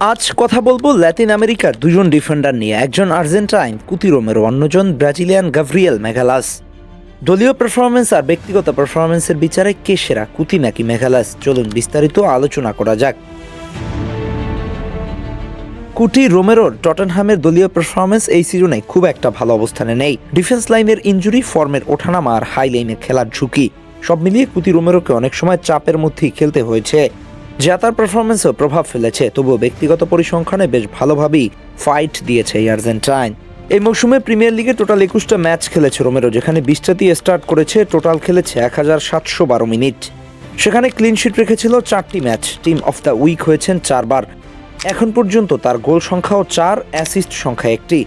আজ কথা বলব ল্যাতিন আমেরিকার দুজন ডিফেন্ডার নিয়ে, একজন আর্জেন্টাইন কুতি রোমেরো অন্যজন ব্রাজিলিয়ান গাভরিয়েল মেঘালাস। দলীয় পারফরমেন্স আর ব্যক্তিগত পারফরমেন্সের বিচারে কে সেরা কুতি নাকি মেঘালাস? চলুন বিস্তারিত আলোচনা করা যাক। কুটি রোমেরোর টটেনহামের দলীয় পারফরমেন্স এই সিজনে খুব একটা ভালো অবস্থানে নেই। ডিফেন্স লাইনের ইঞ্জুরি ফর্মের ওঠানামা আর হাই লাইনের খেলার ঝুঁকি। সব মিলিয়ে কুতি রোমেরোকে অনেক সময় চাপের মধ্যেই খেলতে হয়েছে। যা তার পারফরমেন্সেও প্রভাব ফেলেছে। তবুও ব্যক্তিগত পরিসংখ্যানে বেশ ভালোভাবেই ফাইট দিয়েছে এই আর্জেন্টাইন। এই মৌসুমে প্রিমিয়ার লিগে টোটাল একুশটা ম্যাচ খেলেছে রোমেরো, যেখানে বিশটা দিয়ে স্টার্ট করেছে টোটাল খেলেছে এক হাজার সাতশো বারো মিনিট। সেখানে ক্লিনশিট রেখেছিল চারটি match team of the week হয়েছেন চারবার। এখন পর্যন্ত তার গোল সংখ্যাও চার অ্যাসিস্ট সংখ্যা একটি।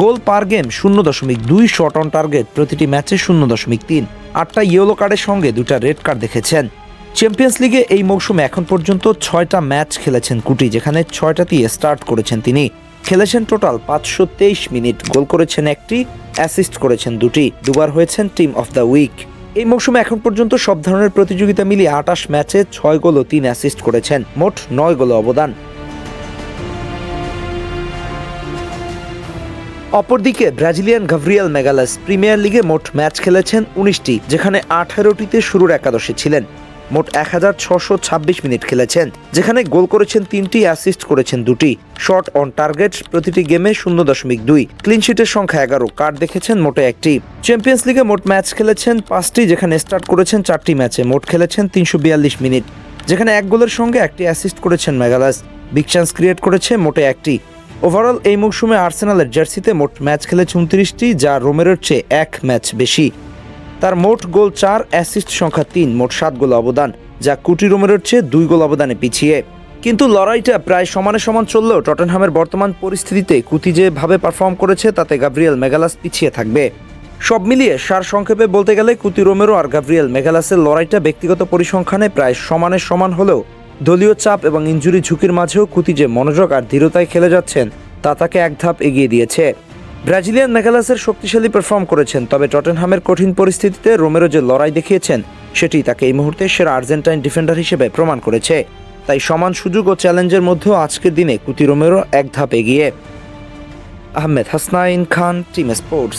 গোল পার গেম শূন্য দশমিক দুই শট অন টার্গেট প্রতিটি ম্যাচে শূন্য দশমিক তিন। আটটা ইয়েলো কার্ডের সঙ্গে দুটা রেড কার্ড দেখেছেন। চ্যাম্পিয়ন্স লিগে এই মৌসুমে এখন পর্যন্ত ছয়টা ম্যাচ খেলেছেন কুটি, যেখানে ছয়টাতেই স্টার্ট করেছেন তিনি। খেলেছেন টোটাল পাঁচশো তেইশ মিনিট, গোল করেছেন একটি অ্যাসিস্ট করেছেন দুটি। দুবার হয়েছেন টিম অফ দ্য উইক এই মৌসুমে এখন পর্যন্ত সব ধরনের প্রতিযোগিতা মিলিয়ে আটাশ ম্যাচে ছয় গোল ও তিন অ্যাসিস্ট করেছেন, মোট নয় গোলে অবদান। অপরদিকে ব্রাজিলিয়ান গাভরিয়াল মেগালাস প্রিমিয়ার লিগে মোট ম্যাচ খেলেছেন উনিশটি, যেখানে আঠারোটিতে শুরুর একাদশে ছিলেন। মোট এক হাজার ছশো ছাব্বিশ মিনিট খেলেছেন, যেখানে গোল করেছেন তিনটি, অ্যাসিস্ট করেছেন দুটি। শট অন টার্গেট প্রতিটি গেমে শূন্য দশমিক দুই। ক্লিনশিটের সংখ্যা এগারো। কার্ড দেখেছেন মোটে একটি। চ্যাম্পিয়ন্স লিগে মোট ম্যাচ খেলেছেন পাঁচটি, যেখানে স্টার্ট করেছেন চারটি ম্যাচে। মোট খেলেছেন তিনশো বিয়াল্লিশ মিনিট। যেখানে এক গোলের সঙ্গে একটি অ্যাসিস্ট করেছেন মেগালাস। বিগ চান্স ক্রিয়েট করেছে মোটে একটি। ওভারঅল এই মৌসুমে আর্সেনালের জার্সিতে মোট ম্যাচ খেলেছে উনত্রিশটি, যা রোমেরোর চেয়ে এক ম্যাচ বেশি। তার মোট গোল চার অ্যাসিস্ট সংখ্যা তিন, মোট সাত গোল অবদান, যা কুটি রোমেরোর চেয়ে দুই গোল অবদানে পিছিয়ে। কিন্তু লড়াইটা প্রায় সমানে সমান চললেও টটেনহামের বর্তমান পরিস্থিতিতে কুতি যেভাবে পারফর্ম করেছে, তাতে গাব্রিয়েল মেগালাস পিছিয়ে থাকবে। সব মিলিয়ে সার সংক্ষেপে বলতে গেলে, কুতি রোমেরো আর গাব্রিয়েল মেগালাসের লড়াইটা ব্যক্তিগত পরিসংখ্যানে প্রায় সমানে সমান হলেও দলীয় চাপ এবং ইঞ্জুরি ঝুঁকির মাঝেও কুতি যে মনোযোগ আর দৃঢ়তায় খেলে যাচ্ছেন, তা তাকে এক ধাপ এগিয়ে দিয়েছে। ব্রাজিলিয়ান নেগালাসের শক্তিশালী পারফর্ম করেছেন, তবে টটেনহামের কঠিন পরিস্থিতিতে রোমেরো যে লড়াই দেখিয়েছেন, সেটি তাকে এই মুহূর্তে সেরা আর্জেন্টাইন ডিফেন্ডার হিসেবে প্রমাণ করেছে। তাই সমান সুযোগ ও চ্যালেঞ্জের মধ্যেও আজকের দিনে কুতি রোমেরো এক ধাপ এগিয়ে। Ahmed Hasnain Khan, team sports.